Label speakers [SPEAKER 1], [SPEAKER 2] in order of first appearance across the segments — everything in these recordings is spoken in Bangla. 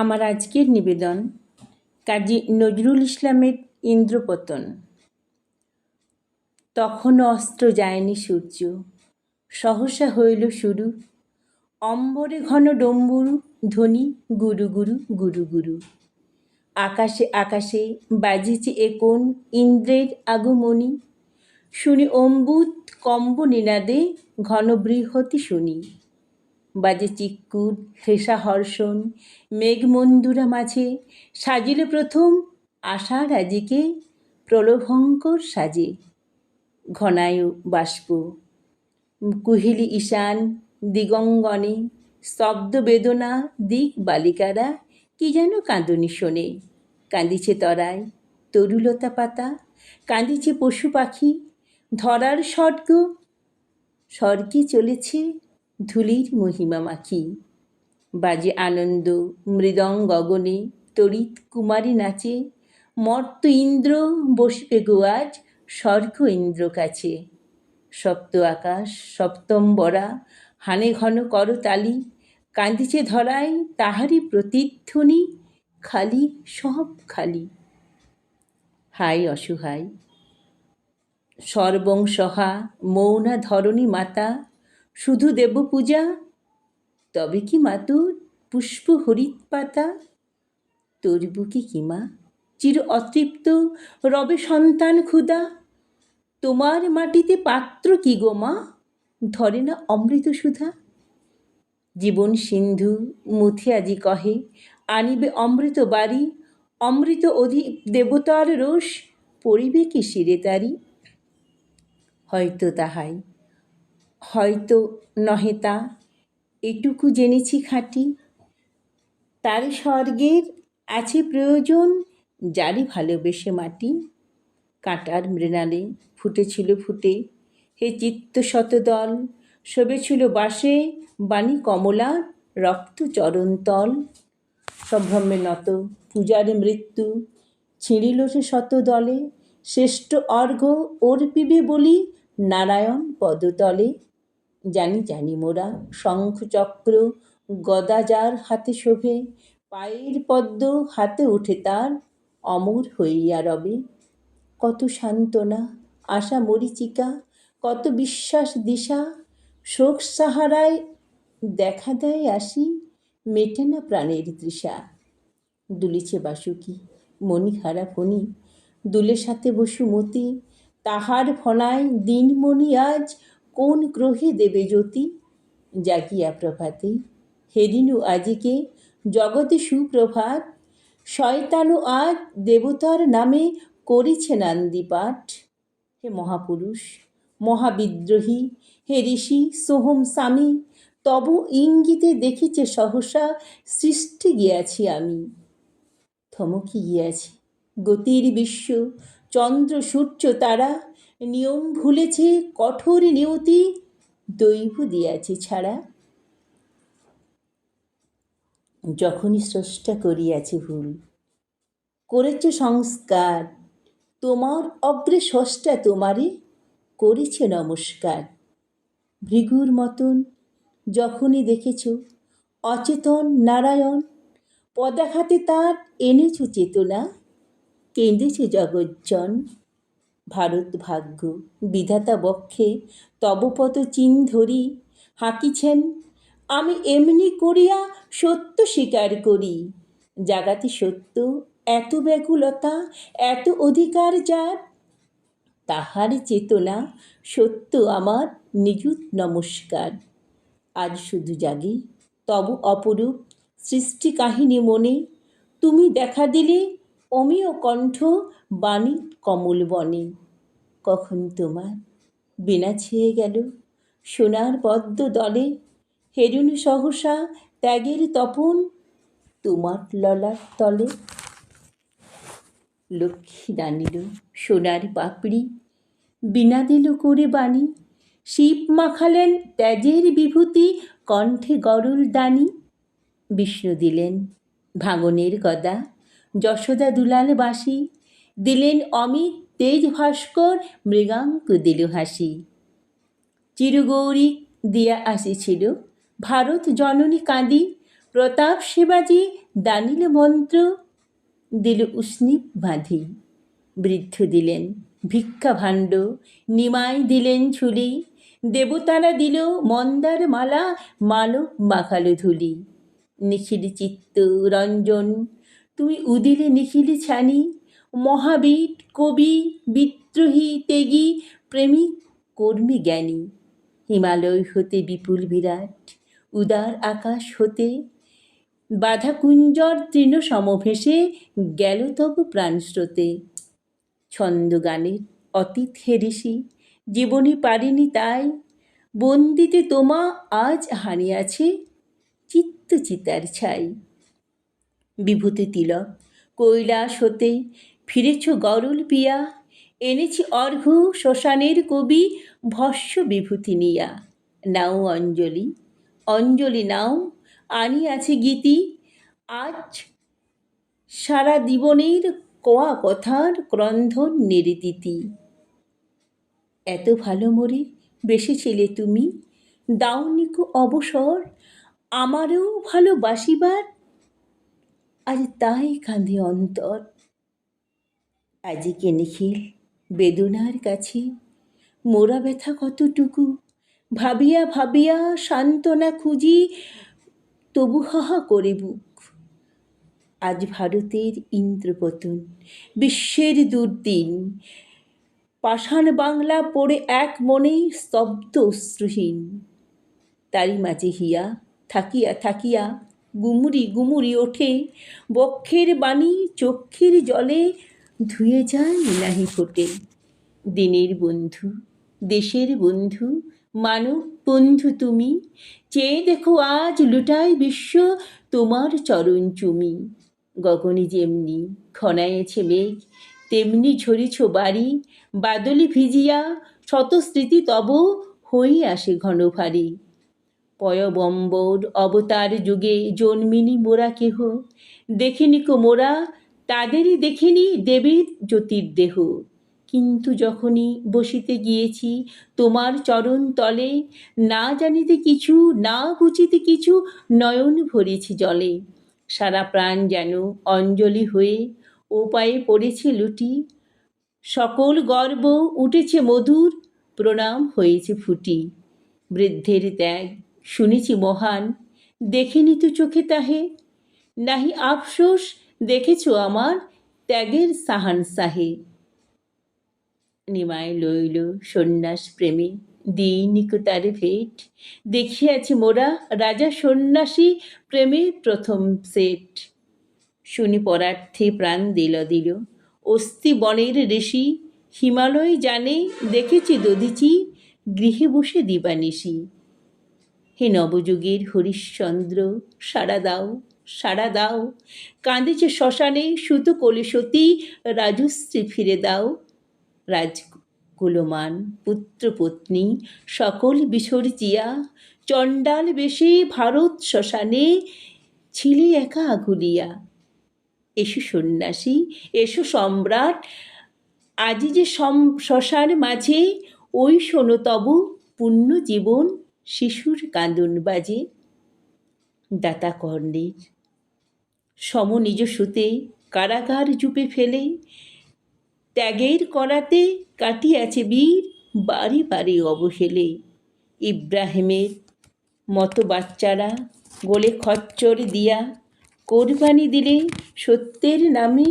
[SPEAKER 1] আমার আজকের নিবেদন কাজী নজরুল ইসলামের ইন্দ্রপতন। তখনও অস্ত্র যায়নি সূর্য। সহসা হইল শুরু। অম্বরে ঘন ডম্বুরু ধ্বনি গুরু গুরু গুরু গুরু। আকাশে আকাশে বাজিছে এ কোন ইন্দ্রের আগমনী? শুনি অম্বুত কম্ব নিনাদে ঘন বৃহতি শুনি। বাজে চিক্কুর, হেসা হর্ষণ, মেঘমন্দুরা মাঝে সাজিল প্রথম আষাঢ় আজিকে প্রলোভঙ্কর সাজে ঘনায়ু বাষ্প। কুহিলি ঈশান, দিগঙ্গনে, স্তব্ধ বেদনা দিক বালিকারা কি যেন কাঁদনি শোনে। কাঁদিছে তরায় তরুলতা পাতা, কাঁদিছে পশু পাখি, ধরার স্বর্গ, স্বর্গে চলেছে ধুলির মহিমা মাখি। বাজে আনন্দ, মৃদং গগনে তড়িৎ কুমারী নাচে। মর্ত ইন্দ্র বসবে গোয়াজ স্বর্গ ইন্দ্র কাছে। সপ্ত আকাশ, সপ্তম বরা, হানে ঘন করতালি। কাঁদিছে ধরায় তাহারই প্রতিধ্বনি, খালি, সব খালি। হাই অসহায়। সর্বং সহা মৌনা ধরণী মাতা শুধু দেব পূজা? তবে কি মাতুর পুষ্প হরিত পাতা? তোর বুকে কি মা চির অতৃপ্ত রবে সন্তান ক্ষুদা তোমার মাটিতে পাত্র কি গো মা? ধরে না অমৃত সুধা? জীবন সিন্ধু, মুথে আজি কহে, আনিবে অমৃত বাড়ি? অমৃত অধি দেবতার রোষ, পড়িবে কি শিরে তারি? হয়তো তাহাই হয়তো নহে তা, এটুকু জেনেছি খাঁটি। তার স্বর্গের আছে প্রয়োজন, যারই ভালোবেসে মাটি। কাঁটার মৃণালে ফুটেছিল ফুটে, হে চিত্ত শতদল শোভেছিল বাসে বাণী কমলা, রক্ত চরণতল। সম্ভ্রমে নত পূজার মৃত্যু, ছিঁড়িল সে শত দলে শ্রেষ্ঠ অর্ঘ অর্পিবে বলি নারায়ণ পদতলে। জানি জানি মোরা। শঙ্খ চক্র গদা যার হাতে শোভে, পায়ের পদ্ম হাতে ওঠে তার। অমর হইয়া রবে, কত সান্ত্বনা, আশা মরিচিকা, কত বিশ্বাস দিশা। শোক সাহারায় দেখা দেয় আসি, মেটে না প্রাণের তৃষা। দুলিছে বাসুকি, মণিহারা ফণি, দুলে সাথে বসুমতি তাহার ফনায় দিনমণি আজ কোন গ্রহে দেবে জ্যোতি? জাগিয়া প্রভাতে হেরিনু আজিকে জগতে সুপ্রভাত, শয়তানু আজ দেবতার নামে করিছে নান্দিপাঠ হে মহাপুরুষ, মহাবিদ্রোহী, হে ঋষি, সোহম স্বামী, তব ইঙ্গিতে দেখিছে সহসা সৃষ্টি গিয়াছি আমি। থমকি গিয়াছি, গতির বিশ্ব, চন্দ্র, সূর্য, তারা নিয়ম ভুলেছে, কঠোর নিয়তি দৈব দিয়াছে ছাড়া। যখনই স্রষ্টা করিয়াছে ভুল, করেছে সংস্কার, তোমার অগ্রে স্রষ্টা তোমারে করেছে নমস্কার। ভৃগুর মতন যখনই দেখেছ, অচেতন নারায়ণ, পদাঘাতে তার এনেছ চেতনা, কেঁদেছে জগজ্জন। ভারত ভাগ্য। বিধাতা বক্ষে তবপত চিন ধরি, হাঁকিছেন, আমি এমনি করিয়া সত্য স্বীকার করি। জাগাতে সত্য, এত ব্যাকুলতা, এত অধিকার যার। তাহার চেতনা সত্য আমার নিযুত নমস্কার। আজ শুধু জাগি, তব অপরূপ সৃষ্টি কাহিনী মনে। তুমি দেখা দিলে অমিয় কণ্ঠ বাণী কমল বনে। কখন তোমার বিনা ছেয়ে গেল? সোনার পদ্ম দলে। হেরুন সহসা ত্যাগের তপন তোমার ললার তলে। লক্ষ্মী দানিল সোনার পাপড়ি বিনা দিল করে বাণী। শিব মাখালেন ত্যাজের বিভূতি কণ্ঠে গরল দানি। বিষ্ণু দিলেন ভাঙনের গদা, যশোদা দুলাল বাসি। দিলেন অমিত তেজ ভাস্কর মৃগাঙ্ক দিল হাসি চিরগৌরী দিয়া আসিছিল। ভারত জননী কাঁদি। প্রতাপ শিবাজি, দানিল মন্ত্র, দিল উষ্ণীপ বাঁধি। বৃদ্ধ দিলেন ভিক্ষা ভাণ্ড, নিমাই দিলেন ঝুলি। দেবতারা দিল মন্দার মালা, মালব মাখালো ধুলি। নিখিল চিত্ত রঞ্জন, তুমি উদিলে নিখিল ছানি। মহাবীর কবি, বিদ্রোহী তেগী প্রেমিক, কর্মী, জ্ঞানী। হিমালয় হতে বিপুল বিরাট, উদার আকাশ হতে বাধা কুঞ্জর তৃণ সমভেসে গেল তব প্রাণস্রোতে ছন্দ গানের অতীত হেরিসি জীবনী পারিনি তাই। বন্দিতে তোমা আজ হারিয়াছে চিত্ত চিতার ছাই। বিভূতি তিলক, কৈলাস হতে ফিরেছ গরুল পিয়া, এনেছি অর্ঘ শ্মশানের কবি ভস্য বিভূতি নিয়া। নাও অঞ্জলি অঞ্জলি নাও আনি আছে গীতি। আজ সারা জীবনের কোয়া কথার ক্রন্ধন নিরিতিতি এত ভালো মরে বেসেছিলে তুমি, দাওনিকো অবসর, আমারও ভালোবাসিবার। আজ তাই কাঁধে অন্তর। আজিকে নিখিল বেদনার কাছে। মোরা ব্যথা কতটুকু? ভাবিয়া ভাবিয়া সান্ত্বনা খুঁজি, তবু হাহা করে বুক। আজ ভারতের ইন্দ্রপতন, বিশ্বের দুর্দিন। পাষাণ বাংলা পড়ে এক মনে স্তব্ধ অশ্রুহীন। তারই মাঝে হিয়া থাকিয়া থাকিয়া গুমুরি গুমুরি ওঠে, বক্ষের বাণী চক্ষের জলে ধুয়ে যায় নাহি ফোটে। দিনের বন্ধু, দেশের বন্ধু, মানব বন্ধু তুমি। চেয়ে দেখো আজ লুটায় বিশ্ব তোমার চরণ চুমি। গগনে যেমনি ঘনায়েছে মেঘ, তেমনি ঝরিছ বাড়ি। বাদলি ভিজিয়া শত স্মৃতি তব হই আসে ঘন ভারী। পয়বম্বর অবতার যুগে জন্মিনি মোরা কেহ। দেখিনি কো মোরা তাদেরই দেখিনি দেবীর জ্যোতির্দেহ। কিন্তু যখনই বসিতে গিয়েছি, তোমার চরণ তলে, না জানিতে কিছু, না বুঝিতে কিছু, নয়ন ভরেছি জলে। সারা প্রাণ যেন অঞ্জলি হয়ে ও পায়ে পড়েছে লুটি। সকল গর্ব উঠেছে মধুর, প্রণাম হয়েছে ফুটি। বৃদ্ধের ত্যাগ শুনেছি মহান, দেখিনি তো চোখে তাহে। নাহি আফসোস দেখেছ আমার ত্যাগের সাহান সাহে। নিমায় লইল সন্ন্যাস প্রেমী দিনিক তার ভেট। দেখিয়াছি মোরা রাজা সন্ন্যাসী প্রেমের প্রথম সেট। শুনি পরার্থে প্রাণ দিল দিল। অস্থি বনের ঋষি, হিমালয় জানে, দেখেছি দধিচি, গৃহে বসে দিবানিশি। হে নবযুগের হরিশ্চন্দ্র, সাড়া দাও। সাড়া দাও। কাঁদেছে শ্মশানে, সুত কলিসতী রাজশ্রী ফিরে দাও। রাজকুলমান পুত্রপত্নী সকল বিসর্জিয়া, চণ্ডাল বেশে ভারত শ্মশানে, ছিলে একা আগুলিয়া। এসো সন্ন্যাসী, এসো সম্রাট, আজি যে শ্মশান মাঝে, ওই শোনো তব পুণ্য জীবন, শিশুর কাঁদন বাজে। দাতা কর্ণের সম নিজ সুতে কারাগার জুপে ফেলে ত্যাগের করাতে কাটিয়াছে বীর বাড়ি বাড়ি অবহেলে ইব্রাহিমের মতো বাচ্চারা গোলে খচ্চর দিয়া কোরবানি দিলে সত্যের নামে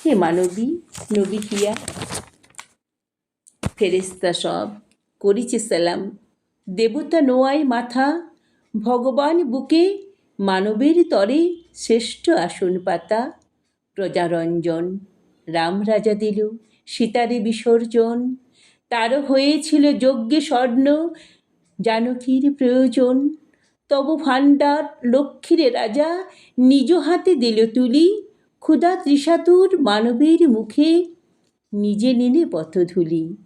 [SPEAKER 1] হে মানবী, নবী হিয়া। ফেরেস্তা সব করিছে সালাম। দেবতা নোয়ায় মাথা ভগবান বুকে মানবের তরে শ্রেষ্ঠ আসন পাতা। প্রজারঞ্জন, রাম রাজা দিল, সীতারে বিসর্জন। তারও হয়েছিল যজ্ঞে স্বর্ণ, জানকীর প্রয়োজন। তব ভাণ্ডার লক্ষ্মীরে রাজা নিজ হাতে দিল তুলি, ক্ষুধা তৃষাতুর মানবের মুখে নিজে নিলে পথধুলি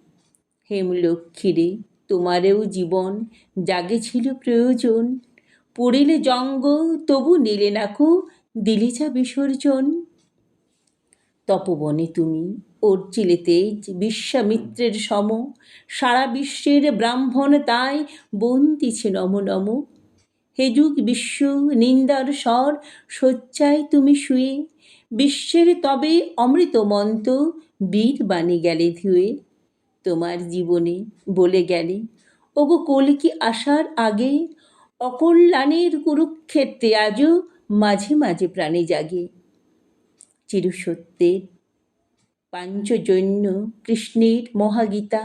[SPEAKER 1] হেমলক্ষ্মীরে তোমারেও জীবন জাগে ছিল প্রয়োজন। পড়িলে জঙ্গ তবু নিলে নাকু দিলে যা বিসর্জন। তপবনে তুমি, অর্জিলে তেজ, বিশ্বামিত্রের সম, সারা বিশ্বের ব্রাহ্মণ তাই বন্দিছে নম নম। হে যুগ বিশ্ব, নিন্দার স্বর, শয্যায় তুমি শুয়ে, বিশ্বের তবে অমৃত মন্ত বীর বাণী গেলে ধুয়ে। তোমার জীবনে বলে গেলে, ওগো কলকি আসার আগে অকল্যাণের কুরুক্ষেত্রে আজও মাঝে মাঝে প্রাণে জাগে। চিরসত্যের পাঞ্চজন্য কৃষ্ণের মহাগীতা,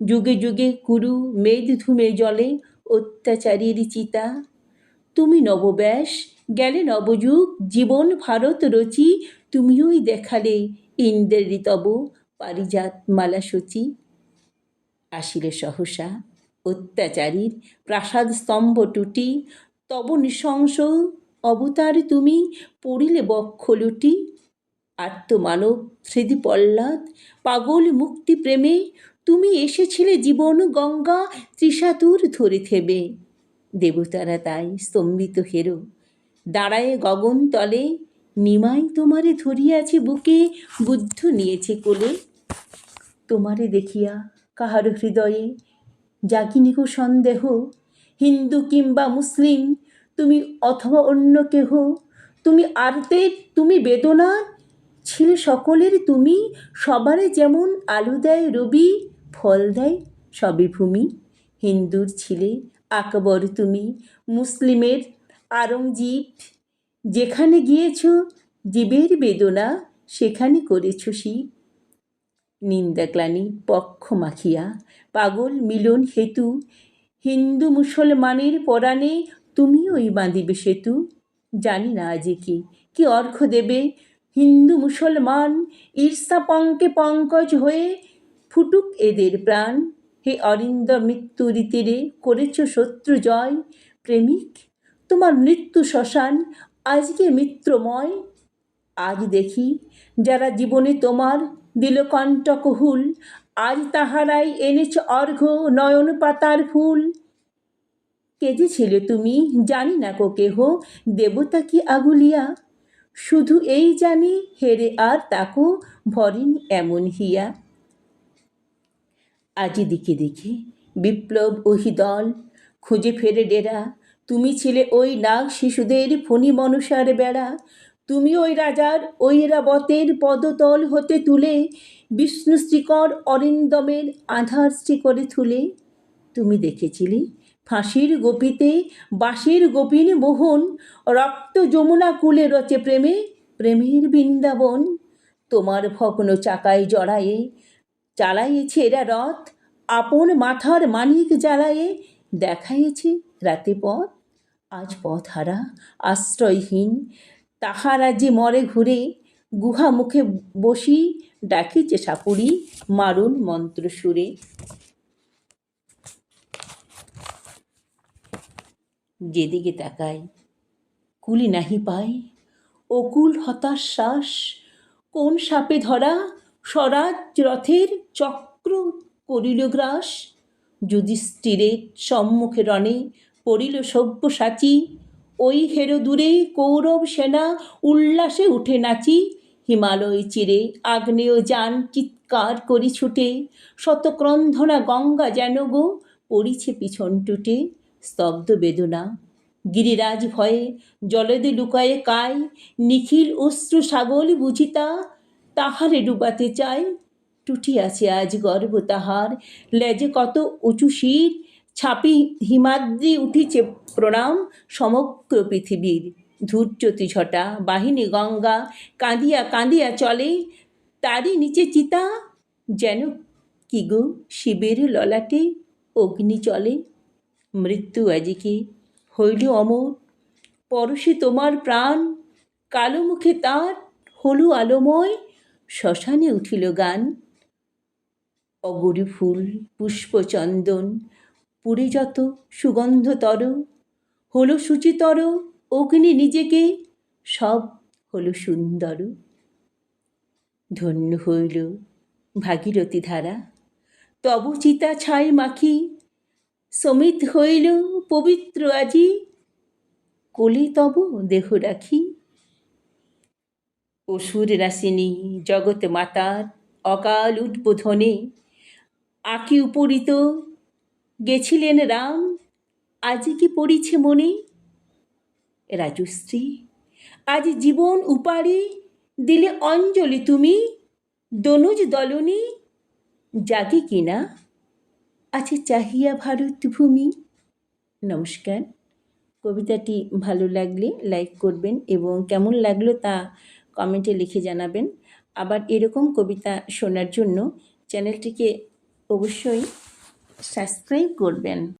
[SPEAKER 1] যুগে যুগে কুরু মেদ ধুমে জলে অত্যাচারীর চিতা। তুমি নবব্যাস, গেলে নবযুগ, জীবন ভারত রচি তুমিওই দেখালে ইন্দ্রের তব পারিজাত মালা সূচি আসিলে সহসা অত্যাচারীর প্রাসাদ স্তম্ভ টুটি, তব নৃশংস অবতার তুমি পড়িলে বক্ষ লুটি। আত্মমানব স্মৃতি পল্লাদ পাগল মুক্তি প্রেমে তুমি এসেছিলে জীবন গঙ্গা ত্রিশাতুর ধরে থেবে দেবতারা তাই স্তম্ভিত হেরো, দাঁড়ায় গগন তলে, নিমাই তোমারে ধরিয়াছে বুকে, বুদ্ধ নিয়েছে কোলে। তোমারে দেখিয়া কাহার হৃদয়ে জাগিনি গো সন্দেহ, হিন্দু কিংবা মুসলিম, তুমি অথবা অন্য কেহ, তুমি আরতের তুমি বেদনা ছিলে সকলের তুমি, সবারে যেমন আলু দেয় রবি, ফল দেয় সবে ভূমি। হিন্দুর ছিলে আকবর তুমি, মুসলিমের আরঙ্গজীব যেখানে গিয়েছ, জীবের বেদনা, সেখানে করেছ শিব। নিন্দাগ্লানি পক্ষ মাখিয়া, পাগল মিলন হেতু, হিন্দু মুসলমানের পরাণে তুমি ওই বাঁধিবে সেতু। জানি না আজে কি কি অর্ঘ দেবে হিন্দু মুসলমান, ঈর্ষা পঙ্কে পঙ্কজ হয়ে ফুটুক এদের প্রাণ। হে অরিন্দ মৃত্যু রীতিরে করেছ শত্রু জয়। প্রেমিক, তোমার মৃত্যু শ্মশান, আজকে মিত্রময়। আজ দেখি যারা জীবনে তোমার দিল কণ্টকহুল আজ তাহারাই এনেছ অর্ঘ নয়ন পাতার ফুল। কেঁদেছিল তুমি জানি না কো কেহ, দেবতা কি আগুলিয়া? শুধু এই জানি, হেরে আর তাকো ভরেনি এমন হিয়া। আজি দিকে দিকে বিপ্লব ওহি দল, খুঁজে ফেরে ডেরা। তুমি ছিলে ওই নাগ শিশুদের ফণি মনসার বেড়া। তুমি ওই রাজার ঐরাবতের পদতল হতে তুলে বিষ্ণু শ্রীকর অরিন্দমের আধার শ্রীকরে তুলে তুমি দেখেছিলে ফাঁসির গোপীতে বাঁশির গোপিনী মোহন, রক্ত যমুনা কুলে রচে প্রেমে, প্রেমের বৃন্দাবন। তোমার ভগ্ন চাকায় জড়ায়ে চালাইয়েছে এরা রথ, আপন মাথার মানিক জ্বালায়ে দেখাইয়েছে রাতে পথ। আজ পথ হারা আশ্রয়হীন তাহারা যে মরে ঘুরে, গুহা মুখে বসি ডাকিছে সাপুরি মারুন মন্ত্র সুরে। যেদিকে তাকাই, কুলি নাহি পাই। অকুল হতাশ শ্বাস কোন সাপে ধরা স্বরাজ রথের চক্র করিল গ্রাস। যুধিষ্ঠিরের সম্মুখে রণে পড়িল সব্যসাচী ওই হেরো দূরে কৌরব সেনা উল্লাসে উঠে নাচি। হিমালয় চিরে আগ্নেয় যান চিৎকার করি ছুটে। শতক্রন্ধনা গঙ্গা যেন গো পড়িছে পিছন টুটে। স্তব্ধ বেদনা। গিরিরাজ ভয়ে জলেদে লুকায়ে কায়। নিখিল অশ্রু সাগল বুঝিতা, তাহারে ডুবাতে চায়। আছে আজ গর্ব তাহার। লেজে কত উঁচু শির। ছাপি হিমাদ্রি উঠিছে প্রণাম সমগ্র পৃথিবীর। ধূর্যতি ঝটা, বাহিনী গঙ্গা, কাঁদিয়া কাঁদিয়া চলে, তারই নিচে চিতা, যেন কি গো শিবের ললাটে অগ্নি চলে। মৃত্যু আজকে হইল অমর, পরশে তোমার প্রাণ, কালো মুখে তার হলু আলোময়, শ্মশানে উঠিল গান, অগরি ফুল, পুষ্পচন্দন পুরে যত সুগন্ধতর। হলো সুচিতর, অগ্নি নিজেকে, সব হলো সুন্দর। ধন্য হইল ভাগীরথী ধারা। তব চিতা ছাই মাখি, সমিত হইল পবিত্র আজি। কোলে তব দেহ রাখি। অসুর রাসিনী, জগৎ মাতার অকাল উদ্বোধনে, আঁকি উপরিত গেছিলেন রাম, আজি কি পড়িছে মনে? রাজশ্রী আজ জীবন উপারি দিলে অঞ্জলি তুমি, দনুজ দলনী জাগে কিনা আছে চাহিয়া ভারত ভূমি। নমস্কার। কবিতাটি ভালো লাগলে লাইক করবেন এবং কেমন লাগল তা কমেন্টে লিখে জানাবেন। আবার এরকম কবিতা শোনার জন্য চ্যানেলটিকে অবশ্যই সাবস্ক্রাইব করবেন।